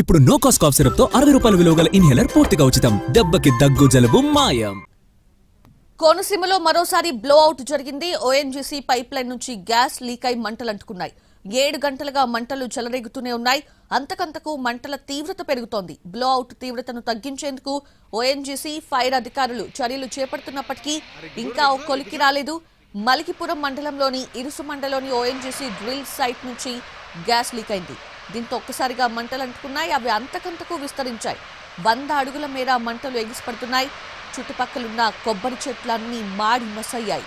ఇప్పుడు no cost cough సిరప్తో అరవై రూపాయల విలువ గల ఇన్హేలర్ పూర్తిగా ఉచితం. దెబ్బకి దగ్గు జలుబు మాయం. కోనసీమలో మరోసారి బ్లో అవుట్ జరిగింది ఓఎన్జీసీ పైప్ లైన్ నుంచి గ్యాస్ లీక్ అయి మంటలు అంటుకున్నాయి. ఏడు గంటలుగా మంటలు చెలరేగుతూనే ఉన్నాయి. అంతకంతకు మంటల తీవ్రత పెరుగుతోంది. బ్లో అవుట్ తీవ్రతను తగ్గించేందుకు ఓఎన్జీసీ ఫైర్ అధికారులు చర్యలు చేపడుతున్నప్పటికీ ఇంకా ఓ కొలికి రాలేదు. మలికిపురం మండలంలోని ఇరుసు ఇరుసుమండలోని ఓఎన్జీసీ డ్రిల్ సైట్ నుంచి గ్యాస్ లీక్ అయింది. దీంతో ఒక్కసారిగా మంటలు అంటుకున్నాయి. అవి అంతకంతకు విస్తరించాయి. వంద అడుగుల మేర మంటలు ఎగిసిపడుతున్నాయి. చుట్టుపక్కలున్న కొబ్బరి చెట్లన్నీ మాడి మసయ్యాయి.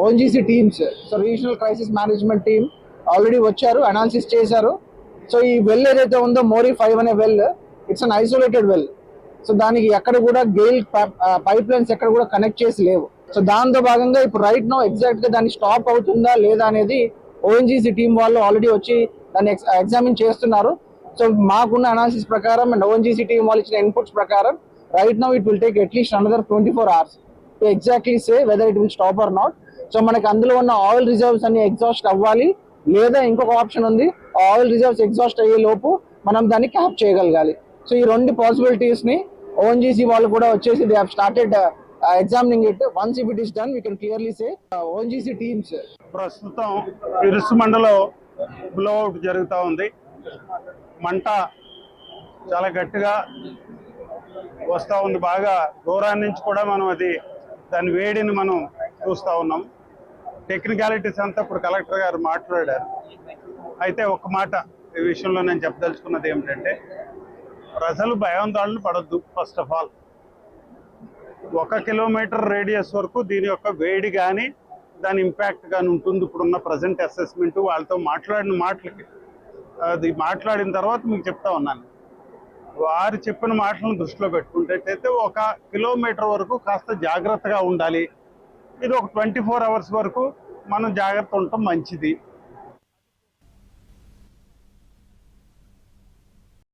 ONGC teams so regional crisis management team already వచ్చారు అనాలిసిస్ చేశారు. సో ఈ వెల్ ఏదైతే ఉందో మోరీ ఫైవ్ అనే well it's an isolated well. So దానికి ఎక్కడ కూడా గెయిల్ పైప్ లైన్స్ ఎక్కడ కూడా కనెక్ట్ చేసి లేవు. సో దాంతో భాగంగా ఇప్పుడు రైట్ నో ఎగ్జాక్ట్గా దాన్ని స్టాప్ అవుతుందా లేదా అనేది ఓఎన్జీసీ టీం వాళ్ళు ఆల్రెడీ వచ్చి దాన్ని ఎగ్జామిన్ చేస్తున్నారు. సో మాకున్న అనాలిసిస్ ప్రకారం అండ్ ఓఎన్జీసీ టీం వాళ్ళు ఇచ్చిన ఇన్పుట్స్ ప్రకారం right no it will take at least another twenty four hours to exactly say whether it will stop or not. So మనకి అందులో ఉన్న ఆయిల్ రిజర్వ్స్ అన్ని ఎగ్జాస్ట్ అవ్వాలి. లేదా ఇంకొక ఆప్షన్ ఉంది. ఆయిల్ రిజర్వ్స్ ఎగ్జాస్ట్ అయ్యే లోపు మనం దాన్ని క్యాప్ చేయగలగాలి. సో ఈ రెండు పాసిబిలిటీస్ని ఓఎన్జీసీ వాళ్ళు కూడా వచ్చేసి they have started examining it once if it is done we can clearly say ONGC teams ప్రస్తుతం ఇరుసు మండలో బ్లోఅవుట్ జరుగుతూ ఉంది. మంట చాలా గట్టిగా వస్తూ ఉంది. బాగా దూరాన్ని నుంచి కూడా మనం అది దాని వేడిని మనం చూస్తూ ఉన్నాం. టెక్నికాలిటీస్ అంతా ఇప్పుడు కలెక్టర్ గారు మాట్లాడారు. అయితే ఒక మాట ఈ విషయంలో నేను చెప్పదలుచుకున్నది ఏమిటంటే ప్రజలు భయాందోళన పడద్దు ఫస్ట్ ఆఫ్ ఆల్ ఒక కిలోమీటర్ రేడియస్ వరకు దీని యొక్క వేడి కానీ దాని ఇంపాక్ట్ కానీ ఉంటుంది ఇప్పుడున్న ప్రజెంట్ అసెస్మెంట్ వాళ్ళతో మాట్లాడిన మాటలకి. అది మాట్లాడిన తర్వాత మీకు చెప్తా ఉన్నాను. వారు చెప్పిన మాటలను దృష్టిలో పెట్టుకుంటేటైతే ఒక కిలోమీటర్ వరకు కాస్త జాగ్రత్తగా ఉండాలి. ఇది ఒక ట్వంటీ ఫోర్ అవర్స్ వరకు మనం జాగ్రత్త ఉండటం మంచిది.